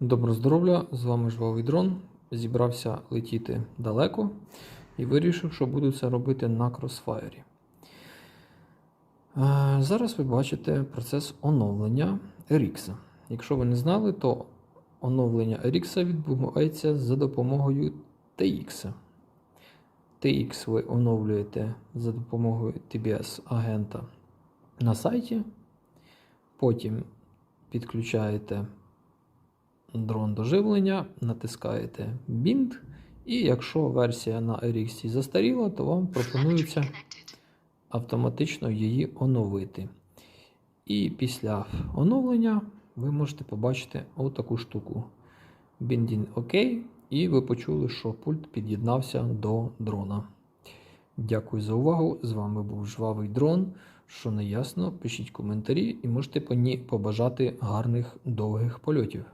Добро здоров'я! З вами Жвавий дрон. Зібрався летіти далеко і вирішив, що буду це робити на Crossfire. Е, Зараз ви бачите процес оновлення RX. Якщо ви не знали, то оновлення RX відбувається за допомогою TX. TX ви оновлюєте за допомогою TBS-агента на сайті. Потім підключаєте дрон до живлення, натискаєте Bind, і якщо версія на RX застаріла, то вам пропонується автоматично її оновити. І після оновлення ви можете побачити отаку штуку. Binding OK, і ви почули, що пульт під'єднався до дрона. Дякую за увагу. З вами був Жвавий дрон. Що не ясно, пишіть коментарі і можете по побажати гарних довгих польотів.